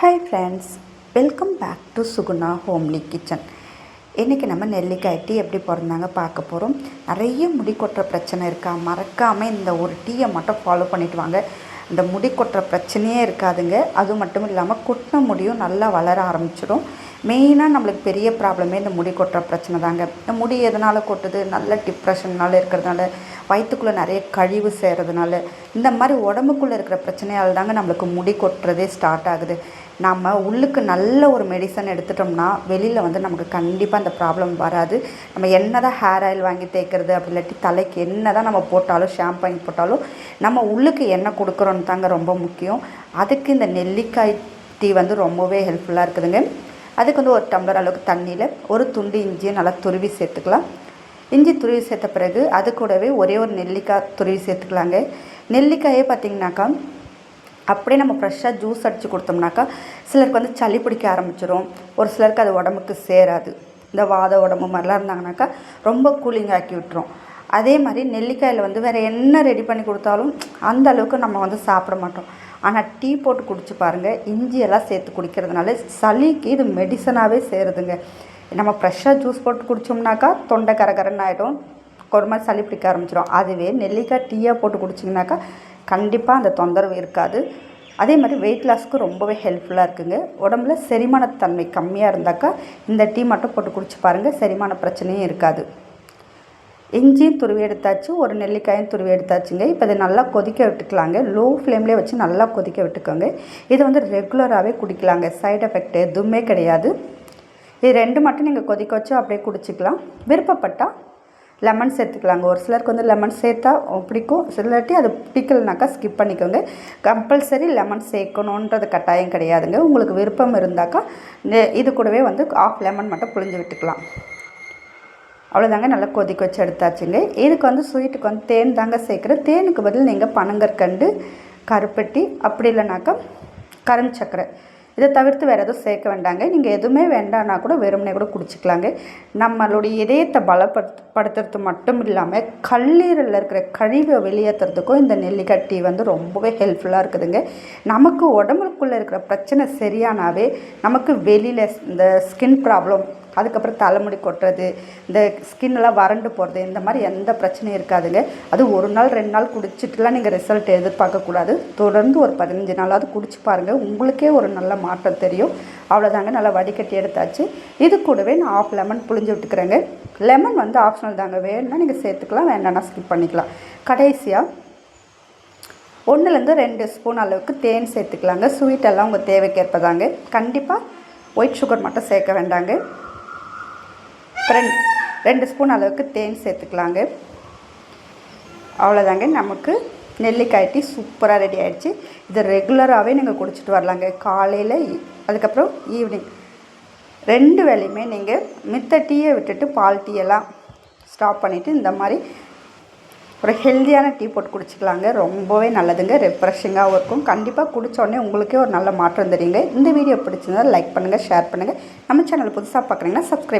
Hi friends welcome back to Suguna homely kitchen இன்றைக்கி நம்ம நெல்லிக்காய் டீ எப்படி பிறந்தாங்க பார்க்க போகிறோம் நிறைய முடி கொட்டுற பிரச்சனை இருக்கா? மறக்காமல் இந்த ஒரு டீயை மட்டும் ஃபாலோ பண்ணிட்டு வாங்க. இந்த முடி கொட்டுற பிரச்சனையே இருக்காதுங்க. அது மட்டும் இல்லாமல் கொட்டின முடியும் நல்லா வளர ஆரம்பிச்சிடும். மெயினாக நம்மளுக்கு பெரிய ப்ராப்ளமே இந்த முடி கொட்டுற பிரச்சனை தாங்க. இந்த முடி எதனால் கொட்டுது? நல்ல டிப்ரெஷன்னால இருக்கிறதுனால வயிற்றுக்குள்ளே நிறைய கழிவு சேர்கிறதுனால இந்த மாதிரி உடம்புக்குள்ளே இருக்கிற பிரச்சனையால் தாங்க நம்மளுக்கு முடி கொட்டுறதே ஸ்டார்ட் ஆகுது. நம்ம உள்ளுக்கு நல்ல ஒரு மெடிசன் எடுத்துட்டோம்னா வெளியில் வந்து நமக்கு கண்டிப்பாக அந்த ப்ராப்ளம் வராது. நம்ம என்ன தான் ஹேர் ஆயில் வாங்கி தேய்க்கிறது அப்படி இல்லாட்டி தலைக்கு என்ன தான் நம்ம போட்டாலும் ஷாம்பு வாங்கி போட்டாலும் நம்ம உள்ளுக்கு என்ன கொடுக்குறோன்னு தாங்க ரொம்ப முக்கியம். அதுக்கு இந்த நெல்லிக்காய் டீ வந்து ரொம்பவே ஹெல்ப்ஃபுல்லாக இருக்குதுங்க. அதுக்கு வந்து ஒரு டம்ளர் அளவுக்கு தண்ணியில் ஒரு துண்டு இஞ்சியை நல்லா துருவி சேர்த்துக்கலாம். இஞ்சி துருவி சேர்த்த பிறகு அது கூடவே ஒரே ஒரு நெல்லிக்காய் துருவி சேர்த்துக்கலாங்க. நெல்லிக்காயே பார்த்திங்கனாக்கா அப்படியே நம்ம ஃப்ரெஷ்ஷாக ஜூஸ் அடித்து கொடுத்தோம்னாக்கா சிலருக்கு வந்து சளி பிடிக்க ஆரம்பிச்சிடும் ஒரு சிலருக்கு அது உடம்புக்கு சேராது. இந்த வாத உடம்பு மாதிரிலாம் இருந்தாங்கனாக்கா ரொம்ப கூலிங் ஆக்கி விட்டுரும். அதே மாதிரி நெல்லிக்காயில் வந்து வேறு என்ன ரெடி பண்ணி கொடுத்தாலும் அந்த அளவுக்கு நம்ம வந்து சாப்பிட மாட்டோம். ஆனால் டீ போட்டு குடிச்சு பாருங்கள் இஞ்சியெல்லாம் சேர்த்து குடிக்கிறதுனால சளிக்கு இது மெடிசனாகவே சேருதுங்க. நம்ம ஃப்ரெஷ்ஷாக ஜூஸ் போட்டு குடித்தோம்னாக்கா தொண்டை கரகரன்னு ஆகிடும் ஒரு மாதிரி சளி பிடிக்க ஆரம்பிச்சிடும் அதுவே நெல்லிக்காய் டீயாக போட்டு குடிச்சிங்கனாக்கா கண்டிப்பாக அந்த தொந்தரவு இருக்காது. அதே மாதிரி வெயிட் லாஸ்க்கு ரொம்பவே ஹெல்ப்ஃபுல்லாக இருக்குங்க. உடம்புல செரிமானத்தன்மை கம்மியாக இருந்தாக்கா இந்த டீ மட்டும் போட்டு குடிச்சு பாருங்கள் செரிமான பிரச்சனையும் இருக்காது. இஞ்சியும் துருவி எடுத்தாச்சு ஒரு நெல்லிக்காயும் துருவி எடுத்தாச்சுங்க. இப்போ இதை நல்லா கொதிக்க விட்டுக்கலாங்க. லோ ஃப்ளேம்லேயே வச்சு நல்லா கொதிக்க விட்டுக்கோங்க. இதை வந்து ரெகுலராகவே குடிக்கலாங்க. சைட் எஃபெக்ட் எதுவுமே கிடையாது. இது ரெண்டு மட்டும் நீங்கள் கொதிக்க வச்சு அப்படியே குடிச்சிக்கலாம். விருப்பப்பட்டால் லெமன் சேர்த்துக்கலாங்க. ஒரு சிலருக்கு வந்து லெமன் சேர்த்தா பிடிக்கும். சிலர்ட்டி அது பிடிக்கலனாக்கா ஸ்கிப் பண்ணிக்கோங்க. கம்பல்சரி லெமன் சேர்க்கணுன்றது கட்டாயம் கிடையாதுங்க. உங்களுக்கு விருப்பம் இருந்தாக்கா இது கூடவே வந்து ஆஃப் லெமன் மட்டும் புழிஞ்சு விட்டுக்கலாம். அவ்வளோதாங்க நல்லா கொதிக்க வச்சு எடுத்தாச்சுங்க. இதுக்கு வந்து ஸ்வீட்டுக்கு வந்து தேன் தாங்க சேர்க்குறேன். தேனுக்கு பதில் நீங்கள் பனங்கற்கண்டு கருப்பட்டி அப்படி இல்லைனாக்கா கரும் சக்கரை இதை தவிர்த்து வேறு எதுவும் சேர்க்க வேண்டாங்க. நீங்கள் எதுவுமே வேண்டான்னா கூட வெறுமனே கூட குடிச்சிக்கலாங்க. நம்மளுடைய இதயத்தை பலப்படுத்துறது மட்டும் இல்லாமல் கல்லீரலில் இருக்கிற கழிவை வெளியேற்றுறதுக்கும் இந்த நெல்லிக்காய் டீ வந்து ரொம்பவே ஹெல்ப்ஃபுல்லாக இருக்குதுங்க. நமக்கு உடம்புக்குள்ளே இருக்கிற பிரச்சனை சரியானாவே நமக்கு வெளியில் இந்த ஸ்கின் ப்ராப்ளம் அதுக்கப்புறம் தலைமுடி கொட்டுறது இந்த ஸ்கின்னெல்லாம் வறண்டு போகிறது இந்த மாதிரி எந்த பிரச்சனையும் இருக்காதுங்க. அது ஒரு நாள் ரெண்டு நாள் குடிச்சிட்டுலாம் நீங்கள் ரிசல்ட் எதிர்பார்க்கக்கூடாது. தொடர்ந்து ஒரு பதினஞ்சு நாளாவது குடிச்சு பாருங்கள் உங்களுக்கே ஒரு நல்ல மாற்றம் தெரியும். அவ்வளோதாங்க நல்லா வடிகட்டி எடுத்தாச்சு. இது கூடவே நான் ஆஃப் லெமன் புளிஞ்சு விட்டுக்கிறேங்க. லெமன் வந்து ஆப்ஷனல் தாங்க. வேணும்னா நீங்கள் சேர்த்துக்கலாம் வேண்டாம்னா ஸ்கிப் பண்ணிக்கலாம். கடைசியாக ஒன்றுலேருந்து ரெண்டு ஸ்பூன் அளவுக்கு தேன் சேர்த்துக்கலாங்க. ஸ்வீட்டெல்லாம் உங்கள் தேவைக்கேற்பதாங்க. கண்டிப்பாக ஒயிட் சுகர் மட்டும் சேர்க்க வேண்டாங்க. அப்புறம் ரெண்டு ஸ்பூன் அளவுக்கு தேன் சேர்த்துக்கலாங்க. அவ்வளோதாங்க நமக்கு நெல்லிக்காய் டீ சூப்பராக ரெடி ஆகிடுச்சு இதை ரெகுலராகவே நீங்கள் குடிச்சிட்டு வரலாங்க. காலையில் அதுக்கப்புறம் ஈவினிங். ரெண்டு வேலையுமே நீங்கள் மித்த டீயை விட்டுட்டு பால் டீயெல்லாம் ஸ்டாப் பண்ணிவிட்டு இந்த மாதிரி ஒரு ஹெல்த்தியான டீ போட்டு குடிச்சிக்கலாங்க. ரொம்பவே நல்லதுங்க. ரெஃப்ரெஷிங்காகவும் இருக்கும். கண்டிப்பாக குடித்தோடனே உங்களுக்கே ஒரு நல்ல மாற்றம் தெரியுங்க. இந்த வீடியோ பிடிச்சிருந்தால் லைக் பண்ணுங்கள் ஷேர் பண்ணுங்கள் நம்ம சேனல் புதுசாக பார்க்குறீங்கன்னா சப்ஸ்கிரைப்